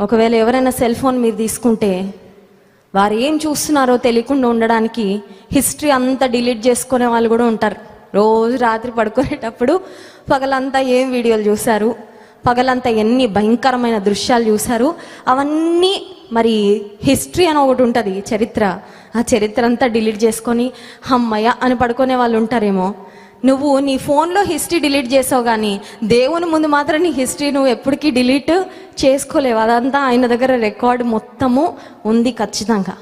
ఒకవేళ ఎవరైనా cell phone మీరు తీసుకుంటే వారు ఏం చూస్తున్నారో తెలియకుండా ఉండడానికి హిస్టరీ అంతా డిలీట్ చేసుకునే వాళ్ళు కూడా ఉంటారు. రోజు రాత్రి పడుకునేటప్పుడు పగలంతా ఏం వీడియోలు చూశారు? పగలంతా ఎన్ని భయంకరమైన దృశ్యాలు చూశారు? అవన్నీ మరి హిస్టరీ అని ఒకటి ఉంటుంది చరిత్ర. ఆ చరిత్ర అంతా డిలీట్ చేసుకొని హమ్మయ్య అని పడుకునే వాళ్ళు ఉంటారేమో. నువ్వు నీ ఫోన్లో హిస్టరీ డిలీట్ చేసావు కానీ దేవుని ముందు మాత్రం నీ హిస్టరీ నువ్వు ఎప్పటికీ డిలీట్ చేసుకోలేవు. అదంతా ఆయన దగ్గర రికార్డు మొత్తము ఉంది ఖచ్చితంగా.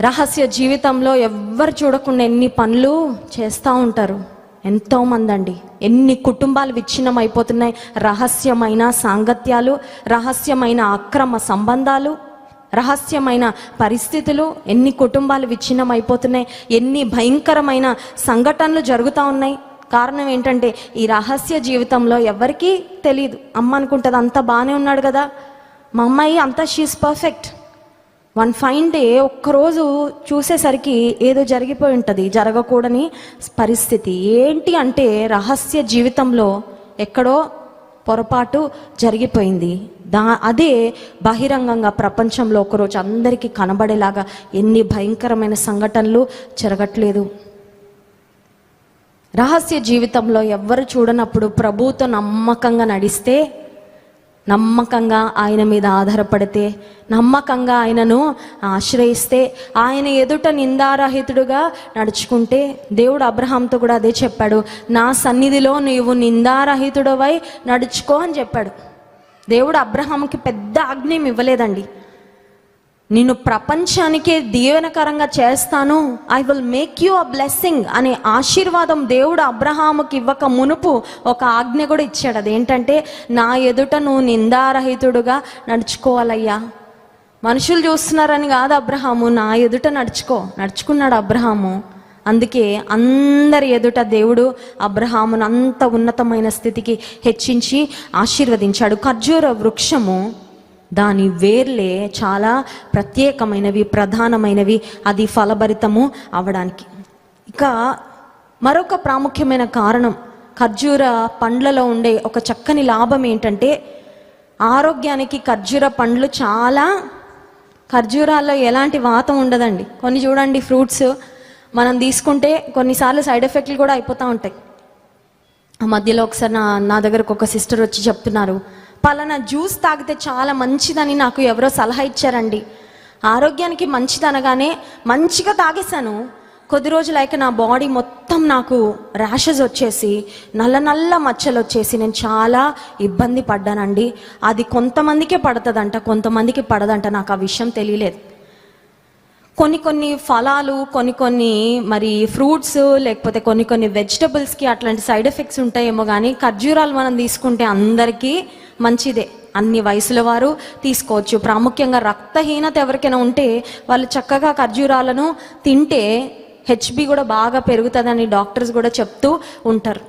రహస్య జీవితంలో ఎవ్వరు చూడకుండా ఎన్ని పనులు చేస్తూ ఉంటారు. ఎంతోమంది అండి ఎన్ని కుటుంబాలు విచ్ఛిన్నం అయిపోతున్నాయి రహస్యమైన సాంగత్యాలు రహస్యమైన అక్రమ సంబంధాలు. రహస్యమైన పరిస్థితులు ఎన్ని కుటుంబాలు విచ్ఛిన్నం అయిపోతున్నాయి ఎన్ని భయంకరమైన సంఘటనలు జరుగుతూ ఉన్నాయి. కారణం ఏంటంటే ఈ రహస్య జీవితంలో ఎవరికీ తెలియదు అమ్మ అనుకుంటుంది అంత బాగానే ఉన్నాడు కదా. మా అమ్మాయి అంతా she's perfect one fine day ఒక్కరోజు చూసేసరికి ఏదో జరిగిపోయి ఉంటుంది జరగకూడని పరిస్థితి. ఏంటి అంటే రహస్య జీవితంలో ఎక్కడో పొరపాటు జరిగిపోయింది. దా అదే బహిరంగంగా ప్రపంచంలో ఒకరోజు అందరికీ కనబడేలాగా ఎన్ని భయంకరమైన సంఘటనలు జరగట్లేదు. రహస్య జీవితంలో ఎవ్వరు చూడనప్పుడు ప్రభువుతో నమ్మకంగా నడిస్తే నమ్మకంగా ఆయన మీద ఆధారపడితే నమ్మకంగా ఆయనను ఆశ్రయిస్తే ఆయన ఎదుట నిందారహితుడుగా నడుచుకుంటే దేవుడు అబ్రహాంతో కూడా అదే చెప్పాడు నా సన్నిధిలో నీవు నిందారహితుడవై నడుచుకో అని చెప్పాడు. దేవుడు అబ్రహాంకి పెద్ద ఆజ్ఞం ఇవ్వలేదండి. నిన్ను ప్రపంచానికే దీవెనకరంగా చేస్తాను. I will make you a blessing అనే ఆశీర్వాదం దేవుడు అబ్రహాముకి ఇవ్వక మునుపు ఒక ఆజ్ఞ కూడా ఇచ్చాడు. అదేంటంటే నా ఎదుట నువ్వు నిందారహితుడుగా నడుచుకోవాలయ్యా. మనుషులు చూస్తున్నారని కాదు అబ్రహాము నా ఎదుట నడుచుకో. నడుచుకున్నాడు అబ్రహాము. అందుకే అందరి ఎదుట దేవుడు అబ్రహామును అంత ఉన్నతమైన స్థితికి హెచ్చించి ఆశీర్వదించాడు. ఖర్జూర వృక్షము దాని వేర్లే చాలా ప్రత్యేకమైనవి ప్రధానమైనవి. అది ఫలభరితము అవడానికి. ఇక మరొక ప్రాముఖ్యమైన కారణం ఖర్జూర పండ్లలో ఉండే ఒక చక్కని లాభం ఏంటంటే ఆరోగ్యానికి ఖర్జూర పండ్లు చాలా ఖర్జూరాల్లో ఎలాంటి వాతం ఉండదండి. కొన్ని చూడండి ఫ్రూట్స్ మనం తీసుకుంటే కొన్నిసార్లు సైడ్ ఎఫెక్ట్లు కూడా అయిపోతూ ఉంటాయి. ఆ మధ్యలో ఒకసారి నా నా దగ్గరకు ఒక సిస్టర్ వచ్చి చెప్తున్నారు పలానా జ్యూస్ తాగితే చాలా మంచిదని నాకు ఎవరో సలహా ఇచ్చారండి. ఆరోగ్యానికి మంచిది అనగానే మంచిగా తాగేశాను. కొద్ది రోజులైక నా బాడీ మొత్తం నాకు ర్యాషెస్ వచ్చేసి నల్ల నల్ల మచ్చలు వచ్చేసి నేను చాలా ఇబ్బంది పడ్డానండి. అది కొంతమందికే పడుతుందంట కొంతమందికి పడదంట నాకు ఆ విషయం తెలియలేదు. కొన్ని కొన్ని ఫలాలు కొన్ని కొన్ని మరి ఫ్రూట్స్ లేకపోతే కొన్ని కొన్ని వెజిటబుల్స్కి అట్లాంటి సైడ్ ఎఫెక్ట్స్ ఉంటాయేమో కానీ ఖర్జూరాలు మనం తీసుకుంటే అందరికీ మంచిదే. అన్ని వయసుల వారు తీసుకోవచ్చు. ప్రాముఖ్యంగా రక్తహీనత ఎవరికైనా ఉంటే వాళ్ళు చక్కగా ఖర్జూరాలను తింటే హెచ్బి కూడా బాగా పెరుగుతుందని డాక్టర్స్ కూడా చెప్తూ ఉంటారు.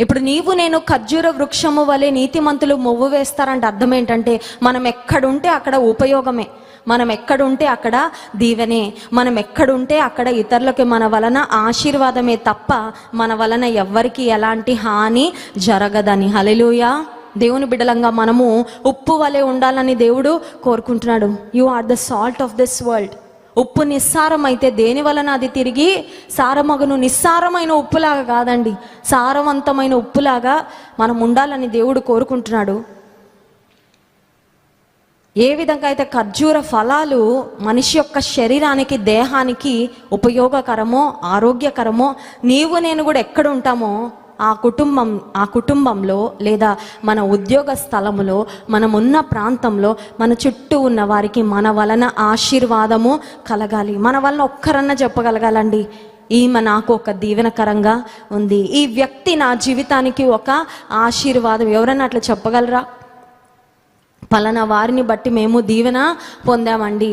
ఇప్పుడు నీవు నేను ఖర్జూర వృక్షము వలె నీతిమంతులు మొవ్వు వేస్తారంటే అర్థం ఏంటంటే మనం ఎక్కడుంటే అక్కడ ఉపయోగమే. మనం ఎక్కడుంటే అక్కడ దీవెనే. మనం ఎక్కడుంటే అక్కడ ఇతరులకి మన వలన ఆశీర్వాదమే తప్ప మన వలన ఎవ్వరికి ఎలాంటి హాని జరగదని. హలెలుయా దేవుని బిడలంగా మనము ఉప్పు వలె ఉండాలని దేవుడు కోరుకుంటున్నాడు. You are the salt of this world ఉప్పు నిస్సారం అయితే దేని వలన అది తిరిగి సారమగును? నిస్సారమైన ఉప్పులాగా కాదండి. సారవంతమైన ఉప్పులాగా మనం ఉండాలని దేవుడు కోరుకుంటున్నాడు. ఏ విధంగా అయితే ఖర్జూర ఫలాలు మనిషి యొక్క శరీరానికి దేహానికి ఉపయోగకరమో ఆరోగ్యకరమో నీవు నేను కూడా ఎక్కడ ఉంటామో ఆ కుటుంబం ఆ కుటుంబంలో లేదా మన ఉద్యోగ స్థలములో మనం ఉన్న ప్రాంతంలో మన చుట్టూ ఉన్న వారికి మన వలన ఆశీర్వాదము కలగాలి. మన వలన ఒక్కరన్నా చెప్పగలగాలండి. ఈమె నాకు ఒక దీవెనకరంగా ఉంది. ఈ వ్యక్తి నా జీవితానికి ఒక ఆశీర్వాదం. ఎవరన్నా అట్లా చెప్పగలరా? పలానా వారిని బట్టి మేము దీవెన పొందామండి.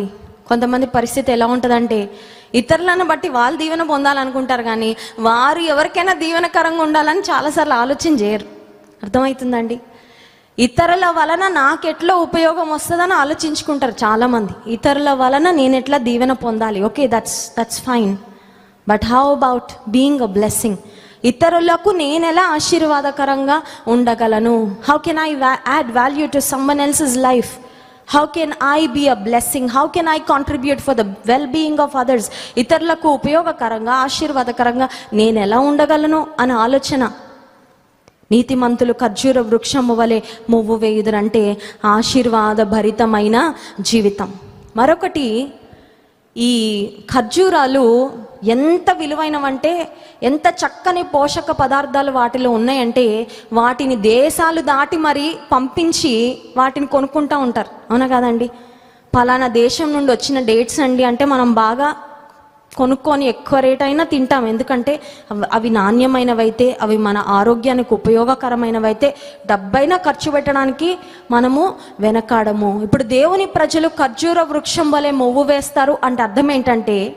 కొంతమంది పరిస్థితి ఎలా ఉంటుందంటే ఇతరులను బట్టి వాళ్ళు దీవెన పొందాలనుకుంటారు కానీ వారు ఎవరికైనా దీవెనకరంగా ఉండాలని చాలాసార్లు ఆలోచన చేయరు. అర్థమవుతుందండి? ఇతరుల వలన నాకెట్లా ఉపయోగం వస్తుందని ఆలోచించుకుంటారు చాలామంది. ఇతరుల వలన నేను ఎట్లా దీవెన పొందాలి? Okay that's that's fine but how about being a blessing ఇతరులకు నేను ఎలా ఆశీర్వాదకరంగా ఉండగలను? How can I add value to someone else's life how can I be a blessing how can I contribute for the well being of others ఇతరులకు ఉపయోగకరంగా ఆశీర్వాదకరంగా నేను ఎలా ఉండగలను అనే ఆలోచన. నీతిమంతులు ఖర్జూర వృక్షము వలె మువ్వు వేయుదురంటే ఆశీర్వాద భరితమైన జీవితం. మరొకటి ఈ ఖర్జూరాలు ఎంత విలువైనవంటే ఎంత చక్కని పోషక పదార్థాలు వాటిలో ఉన్నాయంటే వాటిని దేశాలు దాటి మరీ పంపించి వాటిని కొనుక్కుంటూ ఉంటారు. అవునా కాదండి? పలానా దేశం నుండి వచ్చిన డేట్స్ అండి అంటే మనం బాగా కొనుక్కొని ఎక్కువ రేట్ అయినా తింటాం. ఎందుకంటే అవి- అవి నాణ్యమైనవైతే అవి మన ఆరోగ్యానికి ఉపయోగకరమైనవైతే డబ్బైనా ఖర్చు పెట్టడానికి మనము వెనకాడము. ఇప్పుడు దేవుని ప్రజలు ఖర్జూర వృక్షం వలె మొవ్వు వేస్తారు అంటే అర్థం ఏంటంటే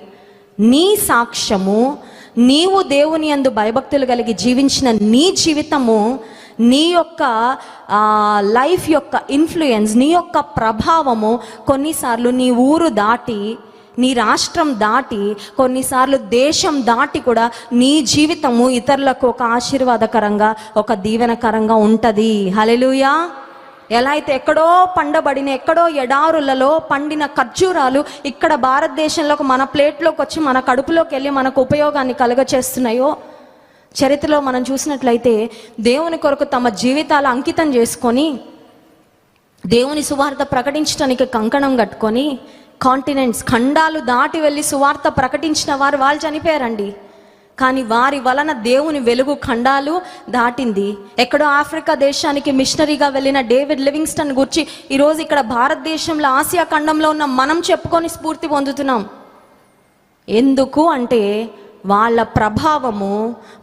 నీ సాక్ష్యము నీవు దేవుని యందు భయభక్తులు కలిగి జీవించిన నీ జీవితము నీ యొక్క లైఫ్ యొక్క ఇన్ఫ్లుయెన్స్ నీ యొక్క ప్రభావము కొన్నిసార్లు నీ ఊరు దాటి నీ రాష్ట్రం దాటి కొన్నిసార్లు దేశం దాటి కూడా నీ జీవితము ఇతరులకు ఒక ఆశీర్వాదకరంగా ఒక దీవెనకరంగా ఉంటుంది. హలెలుయా ఎలా అయితే ఎక్కడో పండబడిన ఎక్కడో ఎడారులలో పండిన ఖర్జూరాలు ఇక్కడ భారతదేశంలోకి మన ప్లేట్లోకి వచ్చి మన కడుపులోకి వెళ్ళి మనకు ఉపయోగాన్ని కలుగచేస్తున్నాయో? చరిత్రలో మనం చూసినట్లయితే దేవుని కొరకు తమ జీవితాలు అంకితం చేసుకొని దేవుని సువార్త ప్రకటించడానికి కంకణం కట్టుకొని కాంటినెంట్స్ ఖండాలు దాటి వెళ్ళి సువార్త ప్రకటించిన వారు వాళ్ళు చనిపోయారండి. కానీ వారి వలన దేవుని వెలుగు ఖండాలు దాటింది. ఎక్కడో ఆఫ్రికా దేశానికి మిషనరీగా వెళ్ళిన డేవిడ్ లివింగ్స్టన్ గురించి ఈరోజు ఇక్కడ భారతదేశంలో ఆసియా ఖండంలో ఉన్న మనం చెప్పుకొని స్ఫూర్తి పొందుతున్నాం. ఎందుకు అంటే వాళ్ళ ప్రభావము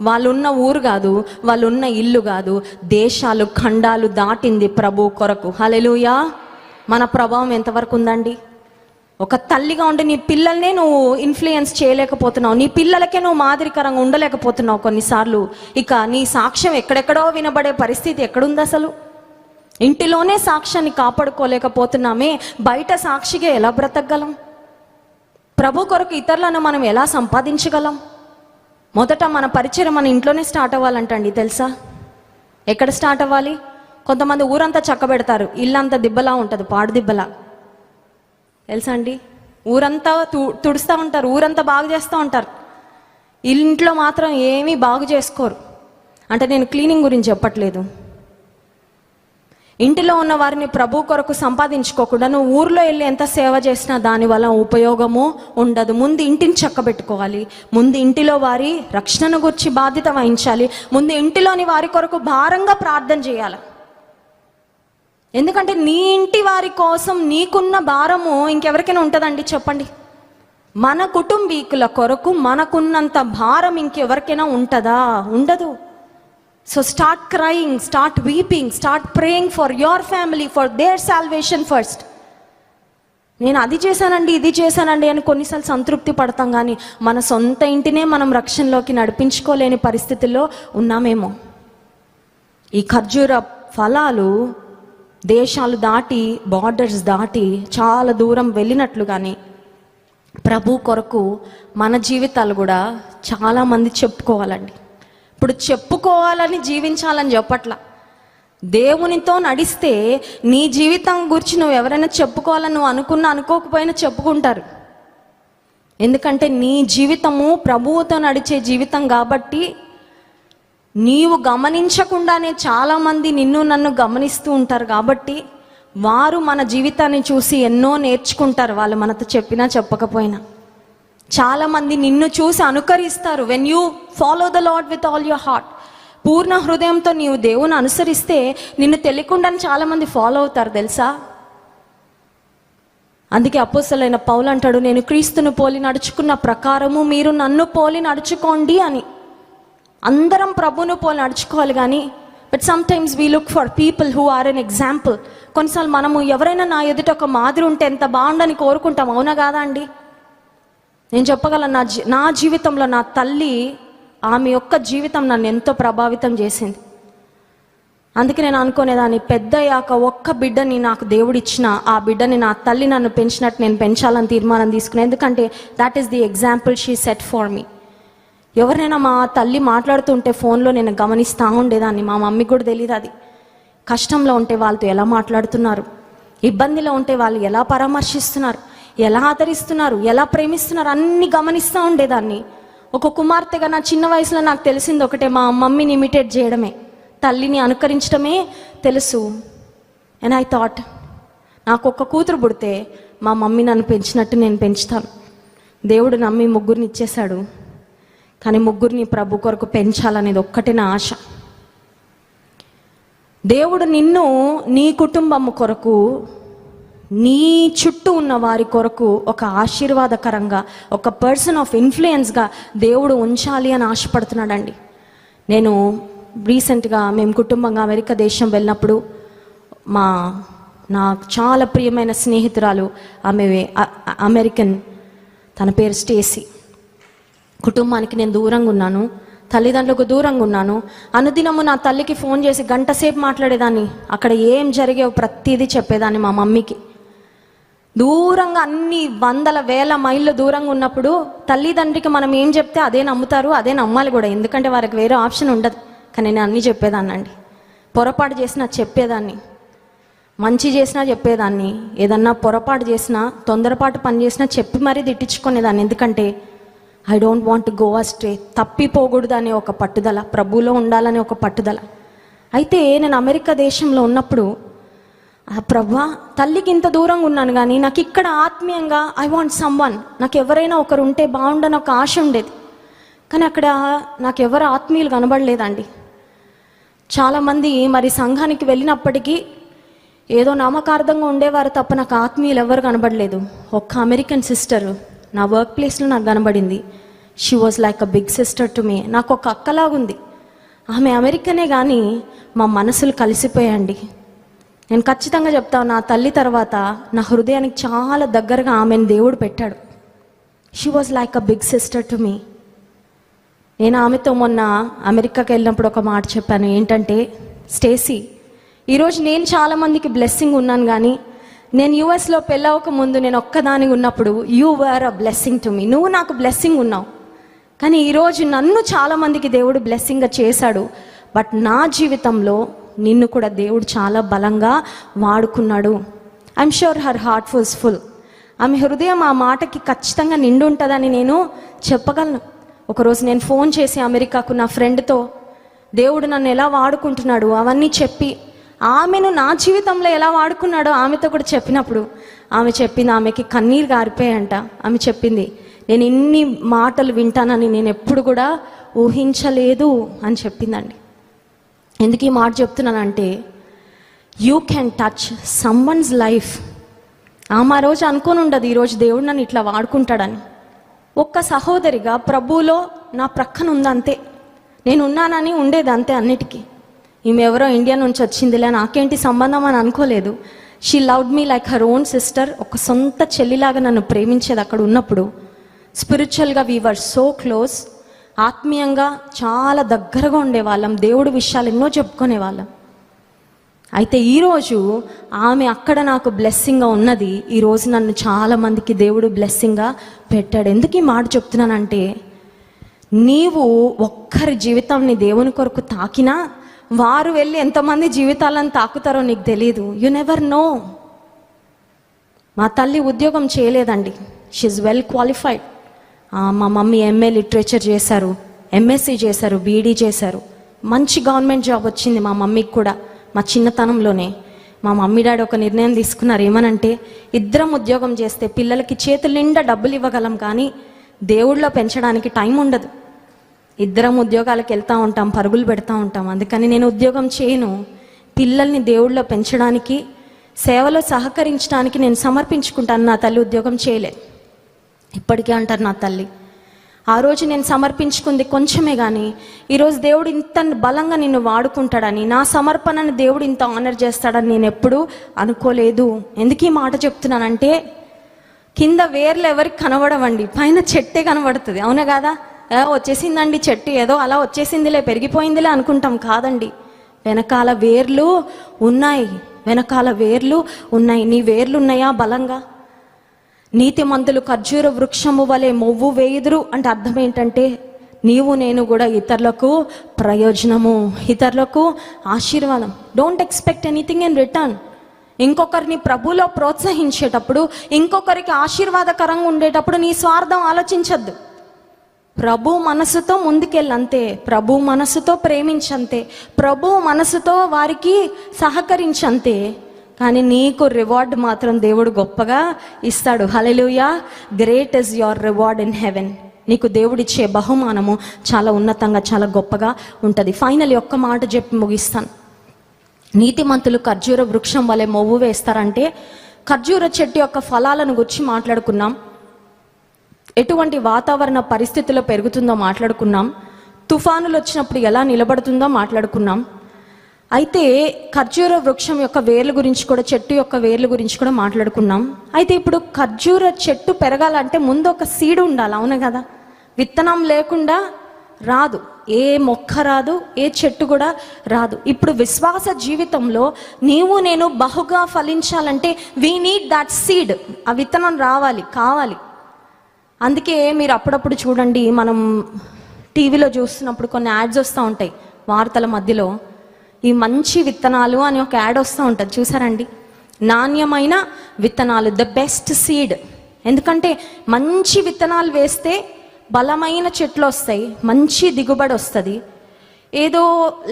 వాళ్ళున్న ఊరు కాదు వాళ్ళున్న ఇల్లు కాదు దేశాలు ఖండాలు దాటింది ప్రభు కొరకు. హలెలుయా మన ప్రభావం ఎంతవరకు ఉందండి? ఒక తల్లిగా ఉండి నీ పిల్లల్నే నువ్వు ఇన్ఫ్లుయెన్స్ చేయలేకపోతున్నావు. నీ పిల్లలకే నువ్వు మాదిరికరంగా ఉండలేకపోతున్నావు కొన్నిసార్లు. ఇక నీ సాక్ష్యం ఎక్కడెక్కడో వినబడే పరిస్థితి ఎక్కడుంది అసలు? ఇంటిలోనే సాక్ష్యాన్ని కాపాడుకోలేకపోతున్నామే. బయట సాక్షిగా ఎలా బ్రతకగలం? ప్రభు కొరకు ఇతరులను మనం ఎలా సంపాదించగలం? మొదట మన పరిచయం మన ఇంట్లోనే స్టార్ట్ అవ్వాలంటండి తెలుసా? ఎక్కడ స్టార్ట్ అవ్వాలి? కొంతమంది ఊరంతా చక్కబెడతారు. ఇల్లంతా దిబ్బలా ఉంటుంది పాడు దిబ్బలా తెలుసా అండి? ఊరంతా తు తుడుస్తూ ఉంటారు ఊరంతా బాగు చేస్తూ ఉంటారు. ఇంట్లో మాత్రం ఏమీ బాగు చేసుకోరు. అంటే నేను క్లీనింగ్ గురించి చెప్పట్లేదు. ఇంటిలో ఉన్న వారిని ప్రభు కొరకు సంపాదించుకోకుండా నువ్వు ఊర్లో వెళ్ళి ఎంత సేవ చేసినా దానివల్ల ఉపయోగము ఉండదు. ముందు ఇంటిని చక్కబెట్టుకోవాలి. ముందు ఇంటిలో వారి రక్షణను గురించి బాధ్యత వహించాలి. ముందు ఇంటిలోని వారి కొరకు భారంగా ప్రార్థన చేయాలి. ఎందుకంటే నీ ఇంటి వారి కోసం నీకున్న భారము ఇంకెవరికైనా ఉంటుందండి చెప్పండి. మన కుటుంబీకుల కొరకు మనకున్నంత భారం ఇంకెవరికైనా ఉంటుందా? ఉండదు. So start crying start weeping start praying for your family for their salvation first నేను అది చేశానండి ఇది చేశానండి అని కొన్నిసార్లు సంతృప్తి పడతాం కానీ మన సొంత ఇంటినే మనం రక్షణలోకి నడిపించుకోలేని పరిస్థితుల్లో ఉన్నామేమో. ఈ ఖర్జూర ఫలాలు దేశాలు దాటి బార్డర్స్ దాటి చాలా దూరం వెళ్ళినట్లు కానీ ప్రభు కొరకు మన జీవితాలు కూడా చాలామంది చెప్పుకోవాలండి. ఇప్పుడు చెప్పుకోవాలని జీవించాలని చెప్పట్ల. దేవునితో నడిస్తే నీ జీవితం గురించి నువ్వు ఎవరైనా చెప్పుకోవాలని నువ్వు అనుకున్నా అనుకోకపోయినా చెప్పుకుంటారు. ఎందుకంటే నీ జీవితము ప్రభువుతో నడిచే జీవితం కాబట్టి నీవు గమనించకుండానే చాలామంది నిన్ను నన్ను గమనిస్తూ ఉంటారు కాబట్టి వారు మన జీవితాన్ని చూసి ఎన్నో నేర్చుకుంటారు వాళ్ళు మనతో చెప్పినా చెప్పకపోయినా. చాలామంది నిన్ను చూసి అనుకరిస్తారు. When you follow the Lord with all your heart పూర్ణ హృదయంతో నీవు దేవుని అనుసరిస్తే నిన్ను తెలియకుండానే చాలామంది ఫాలో అవుతారు తెలుసా? అందుకే అపోసలైన పౌలు అంటాడు నేను క్రీస్తును పోలి నడుచుకున్న ప్రకారము మీరు నన్ను పోలి నడుచుకోండి అని. అందరం ప్రభును పోలి నడుచుకోవాలి కానీ but sometimes we look for people who are an example కొన్నిసార్లు మనము ఎవరైనా నా ఎదుట ఒక మాదిరి ఉంటే ఎంత బాగుండని కోరుకుంటాం అవునా కాదా అండి? నేను చెప్పగలను నా జీ నా జీవితంలో నా తల్లి ఆమె యొక్క జీవితం నన్ను ఎంతో ప్రభావితం చేసింది. అందుకే నేను అనుకునేదాన్ని పెద్దయ్యాక ఒక్క బిడ్డని నాకు దేవుడిచ్చిన ఆ బిడ్డని నా తల్లి నన్ను పెంచినట్టు నేను పెంచాలని తీర్మానం తీసుకున్నాను ఎందుకంటే that is the example she set for me ఎవరైనా మా తల్లి మాట్లాడుతుంటే ఫోన్లో నేను గమనిస్తూ ఉండేదాన్ని. మా మమ్మీకి కూడా తెలియదు అది. కష్టంలో ఉంటే వాళ్ళతో ఎలా మాట్లాడుతున్నారు? ఇబ్బందిలో ఉంటే వాళ్ళు ఎలా పరామర్శిస్తున్నారు? ఎలా ఆదరిస్తున్నారు? ఎలా ప్రేమిస్తున్నారు? అన్ని గమనిస్తూ ఉండేదాన్ని. ఒక కుమార్తెగా నా చిన్న వయసులో నాకు తెలిసింది ఒకటే మా మమ్మీని ఇమిటేట్ చేయడమే. తల్లిని అనుకరించడమే తెలుసు. అండ్ ఐ థాట్ నాకు ఒక్క కూతురు పుడితే మా మమ్మీ నన్ను పెంచినట్టు నేను పెంచుతాను. దేవుడు నమ్మి ముగ్గురిని ఇచ్చేశాడు. కానీ ముగ్గురిని ప్రభు కొరకు పెంచాలనేది ఒక్కటే నా ఆశ. దేవుడు నిన్ను నీ కుటుంబం కొరకు నీ చుట్టూ ఉన్న వారి కొరకు ఒక ఆశీర్వాదకరంగా ఒక పర్సన్ ఆఫ్ ఇన్ఫ్లుయెన్స్గా దేవుడు ఉంచాలి అని ఆశపడుతున్నాడండి. నేను రీసెంట్గా మేము కుటుంబంగా అమెరికా దేశం వెళ్ళినప్పుడు మా నాకు చాలా ప్రియమైన స్నేహితురాలు ఆమె అమెరికన్ తన పేరు స్టేసీ. కుటుంబానికి నేను దూరంగా ఉన్నాను తల్లిదండ్రులకు దూరంగా ఉన్నాను. అనుదినము నా తల్లికి ఫోన్ చేసి గంట సేపు మాట్లాడేదాన్ని. అక్కడ ఏం జరిగేవో ప్రతిదీ చెప్పేదాన్ని మా మమ్మీకి. దూరంగా అన్ని వందల వేల మైళ్ళు దూరంగా ఉన్నప్పుడు తల్లిదండ్రికి మనం ఏం చెప్తే అదే నమ్ముతారు అదే నమ్మాలి కూడా. ఎందుకంటే వారికి వేరే ఆప్షన్ ఉండదు. కానీ నేను అన్నీ చెప్పేదాన్ని అండి. పొరపాటు చేసినా చెప్పేదాన్ని. మంచి చేసినా చెప్పేదాన్ని. ఏదన్నా పొరపాటు చేసినా తొందరపాటు పని చేసినా చెప్పి మరీ తిట్టించుకునేదాన్ని. ఎందుకంటే I don't want go astray తప్పిపోకూడదు అనే ఒక పట్టుదల ప్రభువులో ఉండాలనే ఒక పట్టుదల. అయితే నేను అమెరికా దేశంలో ఉన్నప్పుడు ఆ ప్రభా తల్లికి ఇంత దూరంగా ఉన్నాను కానీ నాకు ఇక్కడ ఆత్మీయంగా ఐ వాంట్ సమ్ వన్ నాకు ఎవరైనా ఒకరు ఉంటే బాగుండని ఒక ఆశ ఉండేది. కానీ అక్కడ నాకు ఎవరు ఆత్మీయులు కనబడలేదండి. చాలామంది మరి సంఘానికి వెళ్ళినప్పటికీ ఏదో నామకార్థంగా ఉండేవారు తప్ప నాకు ఆత్మీయులు ఎవరు కనబడలేదు. ఒక్క అమెరికన్ సిస్టర్ నా వర్క్ ప్లేస్లో నాకు కనబడింది. She was like a big sister to me నాకు ఒక అక్కలాగుంది. ఆమె అమెరికనే కానీ మా మనసులు కలిసిపోయాండి. నేను ఖచ్చితంగా చెప్తాను నా తల్లి తర్వాత నా హృదయానికి చాలా దగ్గరగా ఆమెను దేవుడు పెట్టాడు. She was like a big sister to me నేను ఆమెతో మొన్న అమెరికాకి వెళ్ళినప్పుడు ఒక మాట చెప్పాను. ఏంటంటే స్టేసీ ఈరోజు నేను చాలామందికి బ్లెస్సింగ్ ఉన్నాను కానీ నేను యూఎస్లో పెళ్ళవక ముందు నేను ఒక్కదాని ఉన్నప్పుడు you were a blessing to me నువ్వు నాకు బ్లెస్సింగ్ ఉన్నావు. కానీ ఈరోజు నన్ను చాలామందికి దేవుడు బ్లెస్సింగ్గా చేశాడు. బట్ నా జీవితంలో నిన్ను కూడా దేవుడు చాలా బలంగా వాడుకున్నాడు. I'm sure her heart fulls full ఆమె హృదయం ఆ మాటకి ఖచ్చితంగా నిండు ఉంటుందని నేను చెప్పగలను. ఒకరోజు నేను ఫోన్ చేసి అమెరికాకు నా ఫ్రెండ్తో దేవుడు నన్ను ఎలా వాడుకుంటున్నాడు? అవన్నీ చెప్పి ఆమెను నా జీవితంలో ఎలా వాడుకున్నాడో ఆమెతో కూడా చెప్పినప్పుడు ఆమె చెప్పింది ఆమెకి కన్నీరు గారిపోయాయంట ఆమె చెప్పింది నేను ఇన్ని మాటలు వింటానని నేను ఎప్పుడు కూడా ఊహించలేదు అని చెప్పిందండి. ఎందుకు ఈ మాట చెప్తున్నానంటే you can touch someone's life ఆమె ఆ రోజు అనుకోని ఉండదు ఈరోజు దేవుడు నన్ను ఇట్లా వాడుకుంటాడని. ఒక్క సహోదరిగా ప్రభువులో నా ప్రక్కన ఉందంతే. నేను ఉన్నానని ఉండేది అంతే అన్నిటికీ. ఈమె ఎవరో ఇండియా నుంచి వచ్చిందిలే నాకేంటి సంబంధం అని అనుకోలేదు. She loved me like her own sister ఒక సొంత చెల్లిలాగా నన్ను ప్రేమించేది అక్కడ ఉన్నప్పుడు. స్పిరిచువల్గా వీవర్ సో క్లోజ్ ఆత్మీయంగా చాలా దగ్గరగా ఉండేవాళ్ళం దేవుడి విషయాలు ఎన్నో చెప్పుకునే వాళ్ళం అయితే ఈరోజు ఆమె అక్కడ నాకు బ్లెస్సింగ్గా ఉన్నది ఈరోజు నన్ను చాలా మందికి దేవుడు బ్లెస్సింగ్గా పెట్టాడు. ఎందుకు ఈ మాట చెప్తున్నానంటే నీవు ఒక్కరి జీవితాన్ని దేవుని కొరకు తాకినా వారు వెళ్ళి ఎంతమంది జీవితాలను తాకుతారో నీకు తెలియదు యు నెవర్ నో మా తల్లి ఉద్యోగం చేయలేదండి. షీఈ్ వెల్ క్వాలిఫైడ్ మా మమ్మీ ఎంఏ లిటరేచర్ చేశారు ఎంఎస్సి చేశారు బీఈడీ చేశారు. మంచి గవర్నమెంట్ జాబ్ వచ్చింది మా మమ్మీకి కూడా మా చిన్నతనంలోనే. మా మమ్మీ డాడీ ఒక నిర్ణయం తీసుకున్నారు. ఏమనంటే ఇద్దరం ఉద్యోగం చేస్తే పిల్లలకి చేతుల నిండా డబ్బులు ఇవ్వగలం కానీ దేవుళ్ళో పెంచడానికి టైం ఉండదు. ఇద్దరం ఉద్యోగాలకు వెళ్తూ ఉంటాం పరుగులు పెడతా ఉంటాం. అందుకని నేను ఉద్యోగం చేయను. పిల్లల్ని దేవుళ్ళో పెంచడానికి సేవలో సహకరించడానికి నేను సమర్పించుకుంటాను. నా తల్లి ఉద్యోగం చేయలే ఇప్పటికే అంటారు నా తల్లి. ఆ రోజు నేను సమర్పించుకుంది కొంచెమే కానీ ఈరోజు దేవుడు ఇంత బలంగా నిన్ను వాడుకుంటాడని నా సమర్పణను దేవుడు ఇంత ఆనర్ చేస్తాడని నేను ఎప్పుడూ అనుకోలేదు. ఎందుకు ఈ మాట చెప్తున్నానంటే కింద వేర్లు ఎవరికి కనబడవండి. పైన చెట్టే కనబడుతుంది. అవునా కదా? వచ్చేసిందండి చెట్టు ఏదో అలా వచ్చేసిందిలే పెరిగిపోయిందిలే అనుకుంటాం కాదండి. వెనకాల వేర్లు ఉన్నాయి వెనకాల వేర్లు ఉన్నాయి. నీ వేర్లు ఉన్నాయా బలంగా? నీతిమంతులు ఖర్జూర వృక్షము వలె మొవ్వు వేయుదురు. అంటే అర్థం ఏంటంటే నీవు నేను కూడా ఇతరులకు ప్రయోజనము ఇతరులకు ఆశీర్వాదం. Don't expect anything in return ఇంకొకరిని ప్రభులో ప్రోత్సహించేటప్పుడు ఇంకొకరికి ఆశీర్వాదకరంగా ఉండేటప్పుడు నీ స్వార్థం ఆలోచించద్దు. ప్రభు మనసుతో ముందుకెళ్ళంతే ప్రభు మనసుతో ప్రేమించంతే ప్రభు మనసుతో వారికి సహకరించంతే. కానీ నీకు రివార్డ్ మాత్రం దేవుడు గొప్పగా ఇస్తాడు. Hallelujah great is your reward in heaven నీకు దేవుడిచ్చే బహుమానము చాలా ఉన్నతంగా చాలా గొప్పగా ఉంటుంది. ఫైనల్ ఒక్క మాట చెప్పి ముగిస్తాను. నీతిమంతులు ఖర్జూర వృక్షం వలె మొవ్వు వేస్తారంటే ఖర్జూర చెట్టు యొక్క ఫలాలను గురించి మాట్లాడుకున్నాం. ఎటువంటి వాతావరణ పరిస్థితుల్లో పెరుగుతుందో మాట్లాడుకున్నాం. తుఫానులు వచ్చినప్పుడు ఎలా నిలబడుతుందో మాట్లాడుకున్నాం. అయితే ఖర్జూర వృక్షం యొక్క వేర్ల గురించి కూడా చెట్టు యొక్క వేర్ల గురించి కూడా మాట్లాడుకున్నాం. అయితే ఇప్పుడు ఖర్జూర చెట్టు పెరగాలంటే ముందు ఒక సీడ్ ఉండాలి అవును కదా? విత్తనం లేకుండా రాదు. ఏ మొక్క రాదు ఏ చెట్టు కూడా రాదు. ఇప్పుడు విశ్వాస జీవితంలో నీవు నేను బహుగా ఫలించాలంటే వీ నీడ్ దట్ సీడ్ ఆ విత్తనం రావాలి కావాలి. అందుకే మీరు అప్పుడప్పుడు చూడండి మనం టీవీలో చూస్తున్నప్పుడు కొన్ని యాడ్స్ వస్తూ ఉంటాయి వార్తల మధ్యలో. ఈ మంచి విత్తనాలు అని ఒక యాడ్ వస్తూ ఉంటుంది చూసారండి? నాణ్యమైన విత్తనాలు ద బెస్ట్ సీడ్ ఎందుకంటే మంచి విత్తనాలు వేస్తే బలమైన చెట్లు వస్తాయి మంచి దిగుబడి వస్తుంది. ఏదో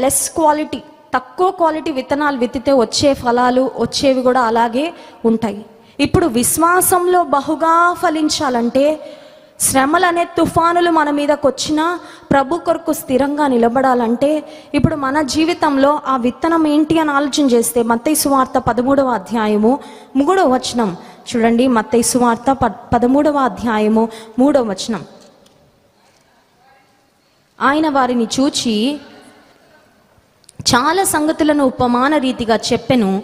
లెస్ క్వాలిటీ తక్కువ క్వాలిటీ విత్తనాలు విత్తితే వచ్చే ఫలాలు వచ్చేవి కూడా అలాగే ఉంటాయి. ఇప్పుడు విశ్వాసంలో బహుగా ఫలించాలంటే శ్రమలు అనే తుఫానులు మన మీదకి వచ్చినా ప్రభు కొరకు స్థిరంగా నిలబడాలంటే ఇప్పుడు మన జీవితంలో ఆ విత్తనం ఏంటి అని ఆలోచన చేస్తే మత్తయి సువార్త పదమూడవ అధ్యాయము మూడవ వచనం. చూడండి మత్తయి సువార్త ప పదమూడవ అధ్యాయము మూడవ వచనం. ఆయన వారిని చూచి చాలా సంగతులను ఉపమాన రీతిగా చెప్పెను.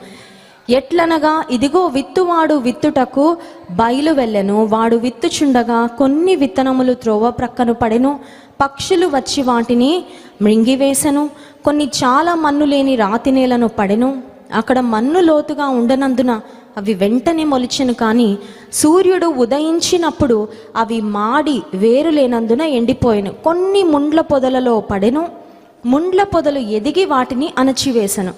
ఎట్లనగా ఇదిగో విత్తువాడు విత్తుటకు బయలు వెళ్ళెను. వాడు విత్తుచుండగా కొన్ని విత్తనములు త్రోవ ప్రక్కను పడెను. పక్షులు వచ్చి వాటిని మృంగివేశను కొన్ని చాలా మన్ను లేని రాతి నేలను పడెను. అక్కడ మన్ను లోతుగా ఉండనందున అవి వెంటనే మొలిచెను. కానీ సూర్యుడు ఉదయించినప్పుడు అవి మాడి వేరు లేనందున ఎండిపోయెను. కొన్ని ముండ్ల పొదలలో పడెను. ముండ్ల పొదలు ఎదిగి వాటిని అణచివేశను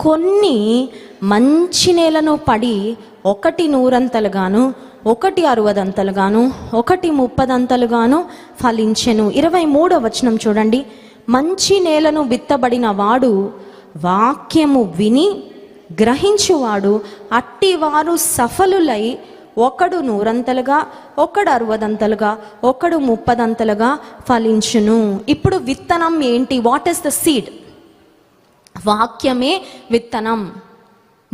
కొన్ని మంచి నేలను పడి ఒకటి నూరంతలుగాను ఒకటి అరవదంతలుగాను ఒకటి ముప్పదంతలుగాను ఫలించెను. ఇరవై మూడో వచనం చూడండి. మంచి నేలను విత్తబడిన వాడు వాక్యము విని గ్రహించువాడు అట్టివారు సఫలులై ఒకడు నూరంతలుగా ఒకడు అరవదంతలుగా ఒకడు ముప్పదంతలుగా ఫలించును. ఇప్పుడు విత్తనం ఏంటి? వాట్ ఇస్ ద సీడ్ వాక్యమే విత్తనం.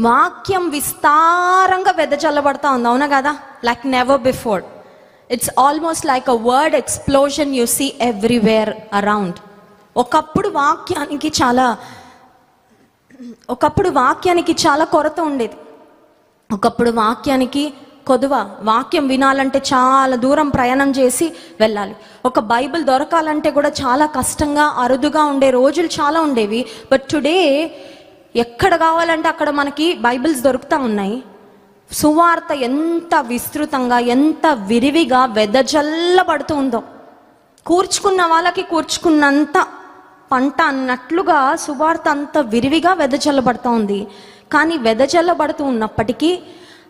వాక్యం విస్తారంగా వెదజల్లబడతా ఉంది. అవునా కదా? Like never before it's almost like a word explosion you see everywhere around ఒకప్పుడు వాక్యానికి చాలా ఒకప్పుడు వాక్యానికి చాలా కొరత ఉండేది. ఒకప్పుడు వాక్యానికి కొదువ వాక్యం వినాలంటే చాలా దూరం ప్రయాణం చేసి వెళ్ళాలి. ఒక బైబిల్ దొరకాలంటే కూడా చాలా కష్టంగా అరుదుగా ఉండే రోజులు చాలా ఉండేవి. బట్ టుడే ఎక్కడ కావాలంటే అక్కడ మనకి బైబిల్స్ దొరుకుతూ ఉన్నాయి. సువార్త ఎంత విస్తృతంగా ఎంత విరివిగా వెదజల్లబడుతూ ఉందో. కూర్చుకున్న వాళ్ళకి కూర్చుకున్నంత పంట అన్నట్లుగా సువార్త అంత విరివిగా వెదజల్లబడుతూ ఉంది కానీ వెదజల్లబడుతూ ఉన్నప్పటికీ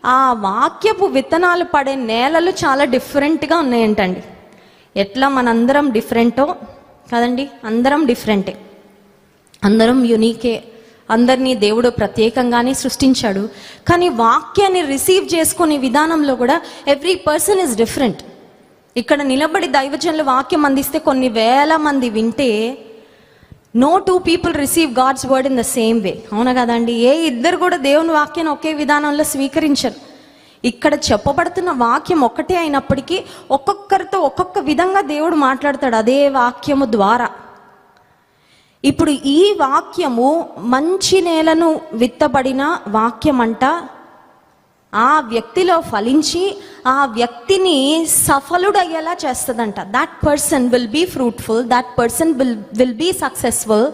ఆ వాక్యపు విత్తనాలు పడే నేలలు చాలా డిఫరెంట్గా ఉన్నాయంటండి. ఎట్లా మనందరం డిఫరెంటో కదండి? అందరం డిఫరెంటే అందరం యునీకే అందరినీ దేవుడు ప్రత్యేకంగానే సృష్టించాడు. కానీ వాక్యాన్ని రిసీవ్ చేసుకునే విధానంలో కూడా ఎవ్రీ పర్సన్ ఇస్ డిఫరెంట్ ఇక్కడ నిలబడి దైవజనులు వాక్యం అందిస్తే కొన్ని వేల మంది వింటే no two people receive God's word in the same way అవునా కదండి? ఏ ఇద్దరు కూడా దేవుని వాక్యాన్ని ఒకే విధానంలో స్వీకరించరు. ఇక్కడ చెప్పబడుతున్న వాక్యం ఒకటే అయినప్పటికీ ఒక్కొక్కరితో ఒక్కొక్క విధంగా దేవుడు మాట్లాడతాడు అదే వాక్యము ద్వారా. ఇప్పుడు ఈ వాక్యము మంచి నేలను విత్తబడిన వాక్యం అంట ఆ వ్యక్తిలో ఫలించి ఆ వ్యక్తిని సఫలుడయ్యేలా చేస్తుందంట. That person will be fruitful that person will will be successful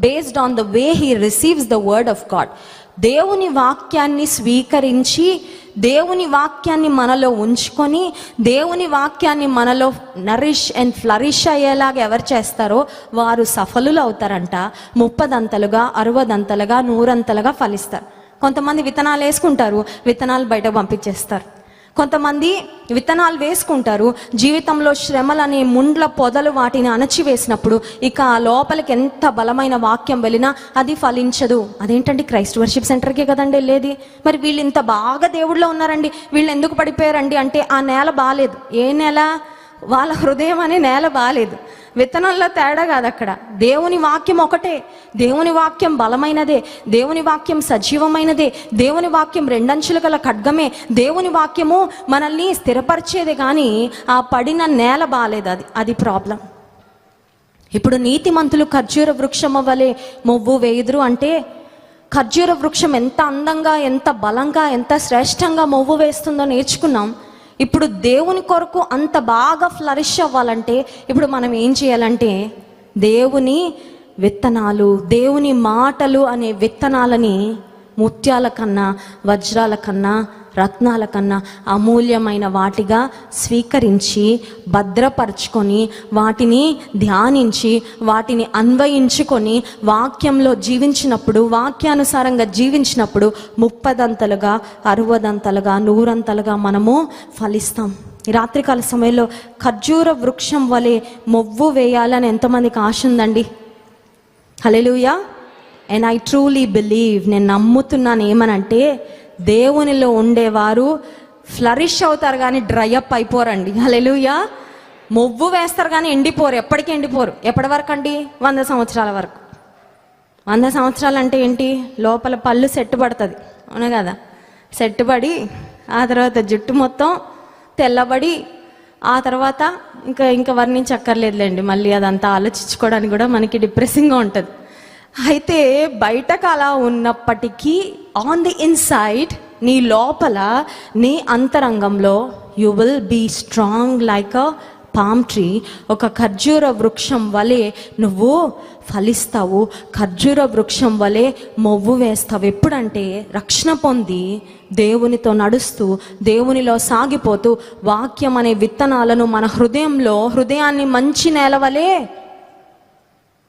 based on the way he receives the word of God దేవుని వాక్యాన్ని స్వీకరించి దేవుని వాక్యాన్ని మనలో ఉంచుకొని దేవుని వాక్యాన్ని మనలో నరిష్ అండ్ ఫ్లరిష్ అయ్యేలాగా ఎవరు చేస్తారో వారు సఫలులు అవుతారంట. ముప్పదంతలుగా అరవదంతలుగా నూరంతలుగా ఫలిస్తారు. కొంతమంది విత్తనాలు వేసుకుంటారు విత్తనాలు బయట పంపించేస్తారు. కొంతమంది విత్తనాలు వేసుకుంటారు జీవితంలో శ్రమలని ముండ్ల పొదలు వాటిని అణచివేసినప్పుడు ఇక ఆ లోపలికి ఎంత బలమైన వాక్యం వెళ్ళినా అది ఫలించదు. అదేంటండి? క్రైస్ట్ వర్షిప్ సెంటర్కే కదండి వెళ్ళేది? మరి వీళ్ళు ఇంత బాగా దేవుళ్ళో ఉన్నారండి. వీళ్ళు ఎందుకు పడిపోయారండి? అంటే ఆ నేల బాగాలేదు ఏ నేల? వాళ్ళ హృదయం అనే నేల బాగాలేదు విత్తనంలో తేడా కాదు అక్కడ. దేవుని వాక్యం ఒకటే. దేవుని వాక్యం బలమైనదే. దేవుని వాక్యం సజీవమైనదే. దేవుని వాక్యం రెండంచులు గల ఖడ్గమే. దేవుని వాక్యము మనల్ని స్థిరపరిచేదే కానీ ఆ పడిన నేల బాగాలేదు అది. అది ప్రాబ్లం ఇప్పుడు నీతిమంతులు ఖర్జూర వృక్షం వలె మొవ్వు వేయుదురు అంటే ఖర్జూర వృక్షం ఎంత అందంగా ఎంత బలంగా ఎంత శ్రేష్టంగా మొవ్వు వేస్తుందో నేర్చుకున్నాం. ఇప్పుడు దేవుని కొరకు అంత బాగా ఫ్లరిష్ అవ్వాలంటే ఇప్పుడు మనం ఏం చేయాలంటే దేవుని విత్తనాలు దేవుని మాటలు అనే విత్తనాలని ముత్యాల కన్నా వజ్రాల కన్నా రత్నాల కన్నా అమూల్యమైన వాటిగా స్వీకరించి భద్రపరచుకొని వాటిని ధ్యానించి వాటిని అన్వయించుకొని వాక్యంలో జీవించినప్పుడు వాక్యానుసారంగా జీవించినప్పుడు ముప్పదంతలుగా అరవదంతలుగా నూరంతలుగా మనము ఫలిస్తాం. రాత్రికాల సమయంలో ఖర్జూర వృక్షం వలె మొవ్వు వేయాలని ఎంతమందికి ఆశ ఉందండి? Hallelujah and I truly believe నేను నమ్ముతున్నాను ఏమనంటే దేవునిలో ఉండేవారు ఫ్లరిష్ అవుతారు కానీ డ్రై అప్ అయిపోరండి. హలెలుయా మొవ్వు వేస్తారు కానీ ఎండిపోరు. ఎప్పటికీ ఎండిపోరు. ఎప్పటి వరకు అండి? వంద సంవత్సరాల వరకు. వంద సంవత్సరాలు అంటే ఏంటి? లోపల పళ్ళు సెట్ పడుతుంది. అవును కదా? సెట్ పడి ఆ తర్వాత జుట్టు మొత్తం తెల్లబడి ఆ తర్వాత ఇంకా ఇంకా వర్ణించక్కర్లేదులేండి. మళ్ళీ అదంతా ఆలోచించుకోవడానికి కూడా మనకి డిప్రెసింగ్గా ఉంటుంది. అయితే బయటకు అలా ఉన్నప్పటికీ ఆన్ ది ఇన్సైడ్ నీ లోపల నీ అంతరంగంలో you will be strong like a palm tree ఒక ఖర్జూర వృక్షం వలె నువ్వు ఫలిస్తావు. ఖర్జూర వృక్షం వలె మొవ్వు వేస్తావు. ఎప్పుడంటే రక్షణ పొంది దేవునితో నడుస్తూ దేవునిలో సాగిపోతూ వాక్యం అనే విత్తనాలను మన హృదయంలో హృదయాన్ని మంచి నేల వలె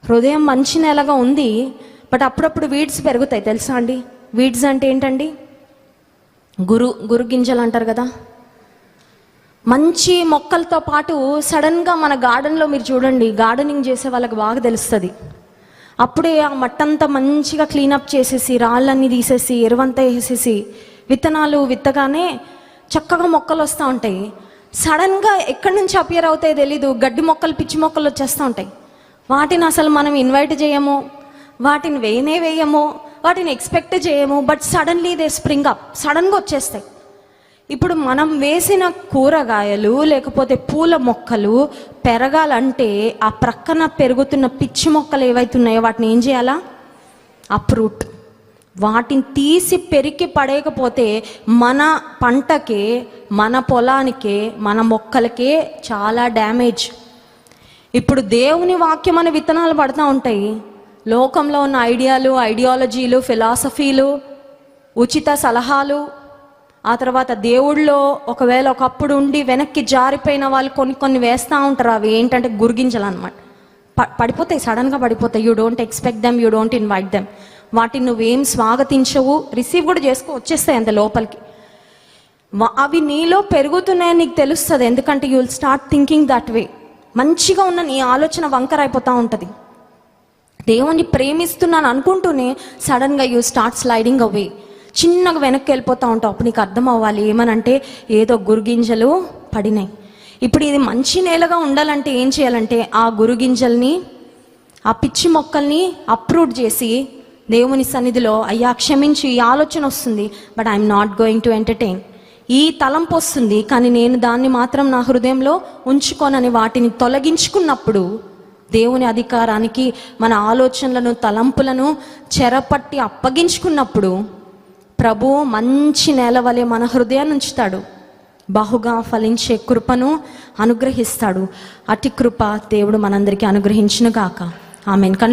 హృదయం మంచి నేలగా ఉంది బట్ అప్పుడప్పుడు వీడ్స్ పెరుగుతాయి తెలుసా అండి? వీడ్స్ అంటే ఏంటండి? గురు గురు గింజలు అంటారు కదా? మంచి మొక్కలతో పాటు సడన్గా మన గార్డెన్లో మీరు చూడండి గార్డెనింగ్ చేసే వాళ్ళకి బాగా తెలుస్తుంది. అప్పుడే ఆ మట్టంతా మంచిగా క్లీనప్ చేసేసి రాళ్ళన్నీ తీసేసి ఎరువంతా వేసేసి విత్తనాలు విత్తగానే చక్కగా మొక్కలు వస్తూ ఉంటాయి. సడన్గా ఎక్కడి నుంచి అపియర్ అవుతాయో తెలీదు గడ్డి మొక్కలు పిచ్చి మొక్కలు వచ్చేస్తూ ఉంటాయి. వాటిని అసలు మనం ఇన్వైట్ చేయము. వాటిని వేయనే వేయము. వాటిని ఎక్స్పెక్ట్ చేయము. But suddenly they spring up సడన్గా వచ్చేస్తాయి. ఇప్పుడు మనం వేసిన కూరగాయలు లేకపోతే పూల మొక్కలు పెరగాలంటే ఆ ప్రక్కన పెరుగుతున్న పిచ్చి మొక్కలు ఏవైతున్నాయో వాటిని ఏం చేయాలా? అప్రూట్ వాటిని తీసి పెరికి పడేయకపోతే మన పంటకే మన పొలానికే మన మొక్కలకే చాలా డ్యామేజ్ ఇప్పుడు దేవుని వాక్యం అనే విత్తనాలు పడుతూ ఉంటాయి. లోకంలో ఉన్న ఐడియాలు ఐడియాలజీలు ఫిలాసఫీలు ఉచిత సలహాలు ఆ తర్వాత దేవుళ్ళో ఒకవేళ ఒకప్పుడు ఉండి వెనక్కి జారిపోయిన వాళ్ళు కొన్ని కొన్ని వేస్తూ ఉంటారు. అవి ఏంటంటే గురిగింజలు అనమాట ప పడిపోతాయి సడన్గా పడిపోతాయి. You don't expect them you don't invite them వాటిని నువ్వేం స్వాగతించవు. రిసీవ్ కూడా చేసుకో వచ్చేస్తాయి అంత లోపలికి. అవి నీలో పెరుగుతున్నాయని నీకు తెలుస్తుంది. ఎందుకంటే you will start thinking that way మంచిగా ఉన్న నీ ఆలోచన వంకర అయిపోతూ ఉంటుంది. దేవుణ్ణి ప్రేమిస్తున్నాను అనుకుంటూనే సడన్గా యూ స్టార్ట్ స్లైడింగ్ అవే. చిన్నగా వెనక్కి వెళ్ళిపోతూ ఉంటావు. అప్పుడు నీకు అర్థం అవ్వాలి. ఏమనంటే ఏదో గురుగింజలు పడినాయి. ఇప్పుడు ఇది మంచి నేలగా ఉండాలంటే ఏం చేయాలంటే ఆ గురుగింజల్ని ఆ పిచ్చి మొక్కల్ని అప్రూట్ చేసి దేవుని సన్నిధిలో అయ్యా క్షమించి ఈ ఆలోచన వస్తుంది. But I'm not going to entertain ఈ తలంపు వస్తుంది కానీ నేను దాన్ని మాత్రం నా హృదయంలో ఉంచుకోనని వాటిని తొలగించుకున్నప్పుడు దేవుని అధికారానికి మన ఆలోచనలను తలంపులను చెరపట్టి అప్పగించుకున్నప్పుడు ప్రభు మంచి నేల వలె మన హృదయాన్ని ఉంచుతాడు. బహుగా ఫలించే కృపను అనుగ్రహిస్తాడు. అటి కృప దేవుడు మనందరికీ అనుగ్రహించును గాక ఆమెన్. కళ్ళు